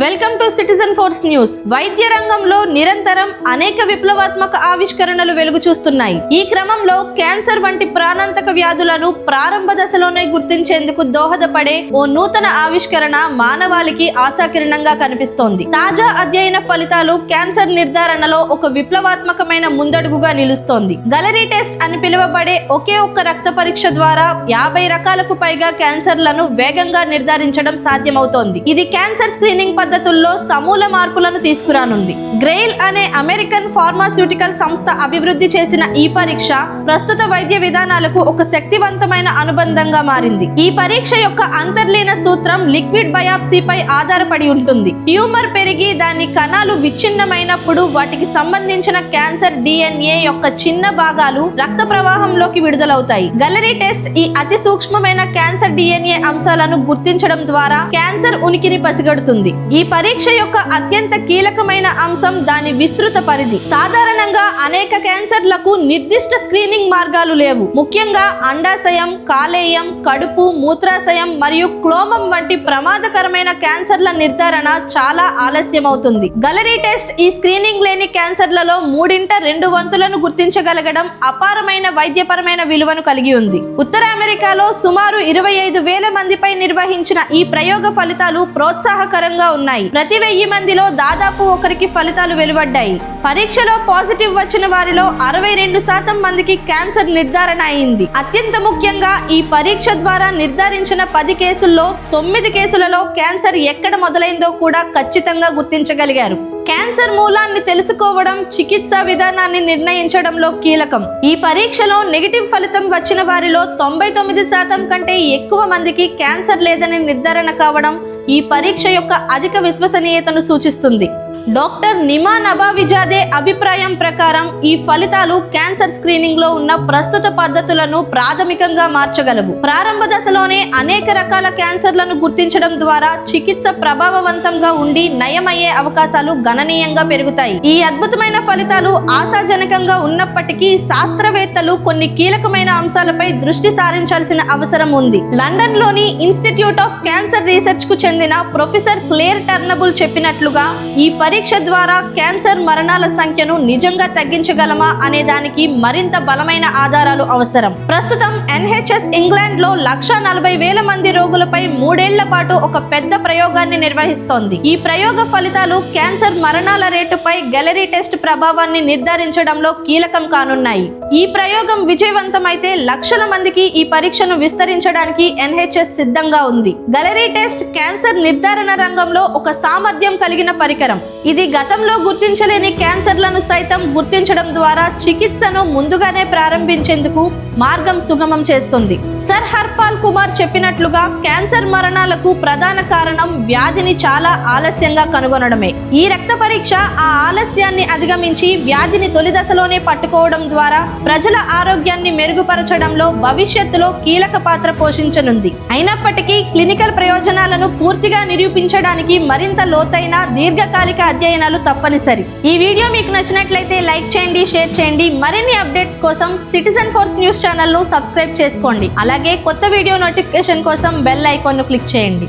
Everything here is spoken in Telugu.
Welcome to citizen force news. వైద్య రంగంలో నిరంతరం అనేక విప్లవాత్మక ఆవిష్కరణలు వెలుగు చూస్తున్నాయి. ఈ క్రమంలో క్యాన్సర్ వంటి ప్రాణాంతక వ్యాధులను ప్రారంభ దశలోనే గుర్తించేందుకు దోహదపడే ఓ నూతన ఆవిష్కరణ మానవాళికి ఆశాకిరణంగా కనిపిస్తోంది. తాజా అధ్యయన ఫలితాలు క్యాన్సర్ నిర్ధారణలో ఒక విప్లవాత్మకమైన ముందడుగుగా నిలుస్తోంది. గలరీ టెస్ట్ అని పిలువబడే ఒకే ఒక్క రక్త పరీక్ష ద్వారా యాభై రకాలకు పైగా క్యాన్సర్లను వేగంగా నిర్ధారించడం సాధ్యమవుతోంది. ఇది క్యాన్సర్ స్క్రీనింగ్ పద్ధతుల్లో సమూల మార్పులను తీసుకురానుంది. గ్రెయిల్ అనే అమెరికన్ ఫార్మాస్యూటికల్ సంస్థ అభివృద్ధి చేసిన ఈ పరీక్ష ప్రస్తుత వైద్య విధానాలకు ఒక శక్తివంతమైన అనుబంధంగా మారింది. ఈ పరీక్ష యొక్క అంతర్లీన సూత్రం లిక్విడ్ బయాప్సీపై ఆధారపడి ఉంటుంది. ట్యూమర్ పెరిగి దాని కణాలు విచ్ఛిన్నమైనప్పుడు వాటికి సంబంధించిన క్యాన్సర్ డిఎన్ఏ యొక్క చిన్న భాగాలు రక్త ప్రవాహంలోకి విడుదలవుతాయి. గలరీ టెస్ట్ ఈ అతి సూక్ష్మమైన క్యాన్సర్ డిఎన్ఏ అంశాలను గుర్తించడం ద్వారా క్యాన్సర్ ఉనికిని పసిగడుతుంది. ఈ పరీక్ష యొక్క అత్యంత కీలకమైన అంశం దాని విస్తృత పరిధి. సాధారణంగా అనేక క్యాన్సర్లకు నిర్దిష్ట స్క్రీనింగ్ మార్గాలు లేవు. ముఖ్యంగా అండాశయం కాలేయం కడుపు మూత్రాశయం మరియు క్లోమం వంటి ప్రమాదకరమైన క్యాన్సర్ల నిర్ధారణ చాలా ఆలస్యమవుతుంది. గలరీ టెస్ట్ ఈ స్క్రీనింగ్ లేని క్యాన్సర్లలో మూడింట రెండు వంతులను గుర్తించగలగడం అపారమైన వైద్యపరమైన విలువను కలిగి ఉంది. ఉత్తర అమెరికాలో సుమారు ఇరవై ఐదు వేల మందిపై నిర్వహించిన ఈ ప్రయోగ ఫలితాలు ప్రోత్సాహకరంగా ఉన్నాయి. ప్రతి వెయ్యి మందిలో దాదాపు ఒకరికి ఫలితాలు వెలువడ్డాయి. పరీక్షలో పాజిటివ్ వచ్చిన వారిలో అరవై రెండు శాతం మందికి క్యాన్సర్ నిర్ధారణ అయింది. అత్యంత ముఖ్యంగా ఈ పరీక్ష ద్వారా నిర్ధారించిన పది కేసుల్లో తొమ్మిది కేసులలో క్యాన్సర్ ఎక్కడ మొదలైందో కూడా ఖచ్చితంగా గుర్తించగలిగారు. క్యాన్సర్ మూలాన్ని తెలుసుకోవడం చికిత్సా విధానాన్ని నిర్ణయించడంలో కీలకం. ఈ పరీక్షలో నెగిటివ్ ఫలితం వచ్చిన వారిలో తొంభై తొమ్మిది శాతం కంటే ఎక్కువ మందికి క్యాన్సర్ లేదని నిర్ధారణ కావడం ఈ పరీక్ష యొక్క అధిక విశ్వసనీయతను సూచిస్తుంది. డాక్టర్ నిమా నబావిజాదే అభిప్రాయం ప్రకారం ఈ ఫలితాలు క్యాన్సర్ స్క్రీనింగ్లో ఉన్న ప్రస్తుత పద్ధతులను ప్రాథమికంగా మార్చగలవు. ప్రారంభ దశలోనే అనేక రకాల క్యాన్సర్లను గుర్తించడం ద్వారా చికిత్స ప్రభావవంతంగా ఉండి నయమయ్యే అవకాశాలు గణనీయంగా పెరుగుతాయి. ఈ అద్భుతమైన ఫలితాలు ఆశాజనకంగా ఉన్నప్పటికీ శాస్త్రవేత్తలు కొన్ని కీలకమైన అంశాలపై దృష్టి సారించాల్సిన అవసరం ఉంది. లండన్లోని ఇన్స్టిట్యూట్ ఆఫ్ క్యాన్సర్ రీసెర్చ్కు చెందిన ప్రొఫెసర్ క్లేర్ టర్నబుల్ చెప్పినట్లుగా ఈ పరి పరీక్ష ద్వారా క్యాన్సర్ మరణాల సంఖ్యను నిజంగా తగ్గించగలమా అనే దానికి మరింత బలమైన ఆధారాలు అవసరం. ప్రస్తుతం ఎన్హెచ్ఎస్ ఇంగ్లాండ్లో లక్ష నలభై వేల మంది రోగులపై మూడేళ్ళ పాటు ఒక పెద్ద ప్రయోగాన్ని నిర్వహిస్తోంది. ఈ ప్రయోగ ఫలితాలు క్యాన్సర్ మరణాల రేటుపై గెలరీ టెస్ట్ ప్రభావాన్ని నిర్ధారించడంలో కీలకం కానున్నాయి. ఈ ప్రయోగం విజయవంతమైతే లక్షల మందికి ఈ పరీక్షను విస్తరించడానికి ఎన్హెచ్ఎస్ సిద్ధంగా ఉంది. గలరీ టెస్ట్ క్యాన్సర్ నిర్ధారణ రంగంలో ఒక సామర్థ్యం కలిగిన పరికరం. ఇది గతంలో గుర్తించలేని క్యాన్సర్లను సైతం గుర్తించడం ద్వారా చికిత్సను ముందుగానే ప్రారంభించేందుకు మార్గం సుగమం చేస్తుంది. సర్ హర్పాల్ కుమార్ చెప్పినట్లుగా క్యాన్సర్ మరణాలకు ప్రధాన కారణం వ్యాధిని చాలా ఆలస్యంగా కనుగొనడమే. ఈ రక్త పరీక్ష ఆ ఆలస్యాన్ని అధిగమించి వ్యాధిని తొలి దశలోనే పట్టుకోవడం ద్వారా ప్రజల ఆరోగ్యాన్ని మెరుగుపరచడంలో భవిష్యత్తులో కీలక పాత్ర పోషించనుంది. అయినప్పటికీ క్లినికల్ ప్రయోజనాలను పూర్తిగా నిరూపించడానికి మరింత లోతైన దీర్ఘకాలిక అధ్యయనాలు తప్పనిసరి. ఈ వీడియో మీకు నచ్చినట్లయితే లైక్ చేయండి షేర్ చేయండి. మరిన్ని అప్డేట్స్ కోసం సిటిజన్ ఫోర్స్ న్యూస్ ఛానల్ను సబ్స్క్రైబ్ చేసుకోండి. అలా అలాగే కొత్త వీడియో నోటిఫికేషన్ కోసం బెల్ ఐకాన్ను క్లిక్ చేయండి.